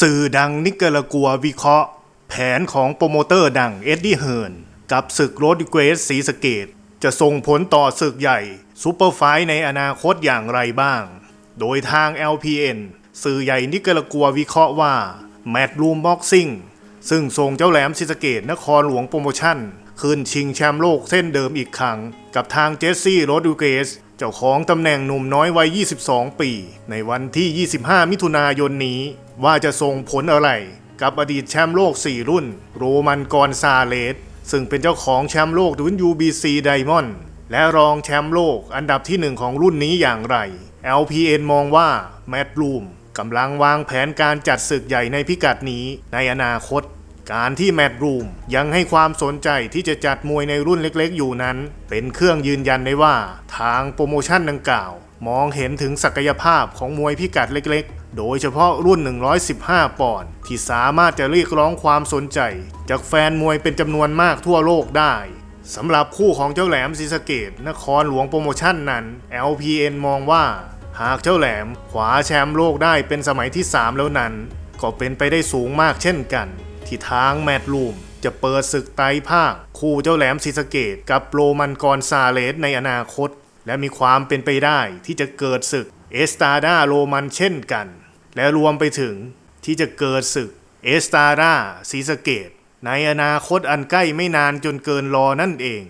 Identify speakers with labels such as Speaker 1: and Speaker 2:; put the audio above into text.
Speaker 1: สื่อดังนิกรากัววิเคราะห์ แผนของโปรโมเตอร์ดังเอ็ดดี้เฮิร์นกับศึกโรดเกรสสีสเกต จะส่งผลต่อศึกใหญ่ซูเปอร์ไฟท์ในอนาคตอย่างไรบ้าง โดยทาง LPN สื่อใหญ่นิกรากัววิเคราะห์ว่า แมตต์รูมบ็อกซิ่งซึ่งส่งเจ้าแหลมศรีสเกตนครหลวงโปรโมชั่นขึ้นชิงแชมป์โลกเส้นเดิมอีกครั้ง กับทางเจสซี่โรดริเกส เจ้าของตำแหน่งหนุ่มน้อยวัย 22 ปี ในวันที่ 25 มิถุนายนนี้ ว่าจะส่งผลอะไร กับอดีตแชมป์โลก 4 รุ่น โรมันกอนซาเลส ซึ่งเป็นเจ้าของแชมป์โลก WBC Diamond และรองแชมป์โลกอันดับที่หนึ่งของรุ่นนี้อย่างไร LPN มองว่าแมตต์ลูมกำลังวางแผนการจัดศึกใหญ่ในพิกัดนี้ในอนาคต การที่แมตต์รูมยังให้ความสนใจที่จะจัดมวยในรุ่นเล็กๆ อยู่นั้น เป็นเครื่องยืนยันได้ว่า ทางโปรโมชั่นดังกล่าว มองเห็นถึงศักยภาพของมวยพิกัดเล็กๆ โดยเฉพาะรุ่น 115 ปอนด์ที่สามารถจะเรียกร้องความสนใจ จากแฟนมวยเป็นจำนวนมากทั่วโลกได้สำหรับคู่ของเจ้าแหลมศรีสะเกดนครหลวงโปรโมชั่นนั้น LPN มองว่า หากเจ้าแหลมขวาแชมป์โลกได้เป็นสมัยที่ 3 แล้วนั้น ก็เป็นไปได้สูงมากเช่นกัน ที่ทางแมตลูมจะเปิดศึกไต่ภาค คู่เจ้าแหลมศรีสะเกดกับโรมันกรซาเลสในอนาคต และมีความเป็นไปได้ที่จะเกิดศึกเอสตาดาโรมันเช่นกัน และรวมไปถึงที่จะเกิดศึกเอสตาดาศรีสะเกดในอนาคตอันใกล้ไม่นานจนเกินรอนั่นเอง